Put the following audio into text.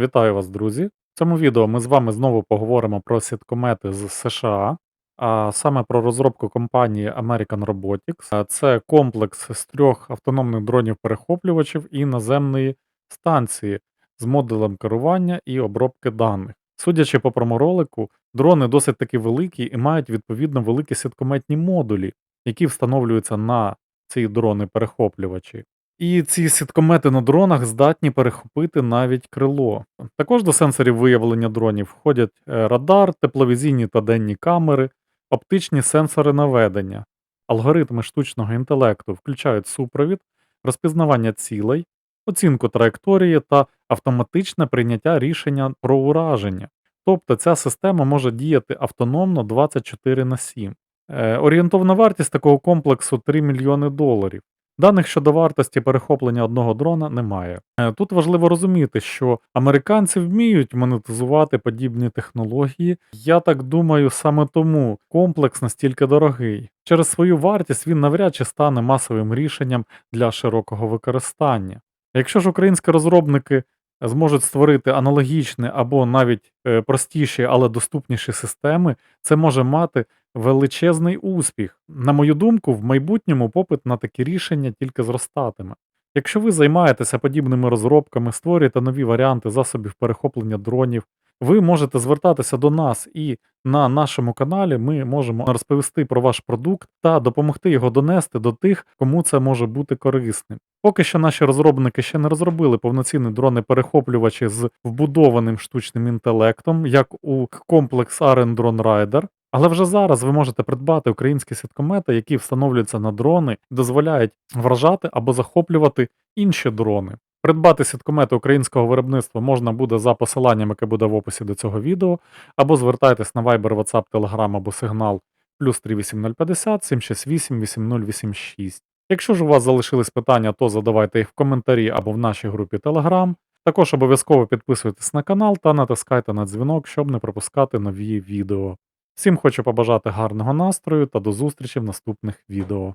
Вітаю вас, друзі! В цьому відео ми з вами знову поговоримо про сіткомети з США, а саме про розробку компанії American Robotics. Це комплекс з трьох автономних дронів-перехоплювачів і наземної станції з модулем керування і обробки даних. Судячи по проморолику, дрони досить таки великі і мають відповідно великі сіткометні модулі, які встановлюються на ці дрони-перехоплювачі. І ці сіткомети на дронах здатні перехопити навіть крило. Також до сенсорів виявлення дронів входять е, радар, тепловізійні та денні камери, оптичні сенсори наведення. Алгоритми штучного інтелекту включають супровід, розпізнавання цілей, оцінку траєкторії та автоматичне прийняття рішення про ураження. Тобто ця система може діяти автономно 24 на 7. Е, Орієнтовна вартість такого комплексу 3 мільйони доларів. Даних щодо вартості перехоплення одного дрона немає. Е, Тут важливо розуміти, що американці вміють монетизувати подібні технології. Я так думаю, саме тому комплекс настільки дорогий. Через свою вартість він навряд чи стане масовим рішенням для широкого використання. Якщо ж українські розробники зможуть створити аналогічні або навіть е, простіші, але доступніші системи, це може мати величезний успіх. На мою думку, в майбутньому попит на такі рішення тільки зростатиме. Якщо ви займаєтеся подібними розробками, створюєте нові варіанти засобів перехоплення дронів, ви можете звертатися до нас, і на нашому каналі ми можемо розповісти про ваш продукт та допомогти його донести до тих, кому це може бути корисним. Поки що наші розробники ще не розробили повноцінні дрони-перехоплювачі з вбудованим штучним інтелектом, як у комплекс Aren Drone Rider, але вже зараз ви можете придбати українські сіткомети, які встановлюються на дрони, дозволяють вражати або захоплювати інші дрони. Придбати сіткомети українського виробництва можна буде за посиланням, яке буде в описі до цього відео, або звертайтесь на Viber, WhatsApp, Telegram або Signal плюс 38050 768 8086. Якщо ж у вас залишились питання, то задавайте їх в коментарі або в нашій групі Telegram. Також обов'язково підписуйтесь на канал та натискайте на дзвінок, щоб не пропускати нові відео. Всім хочу побажати гарного настрою та до зустрічі в наступних відео.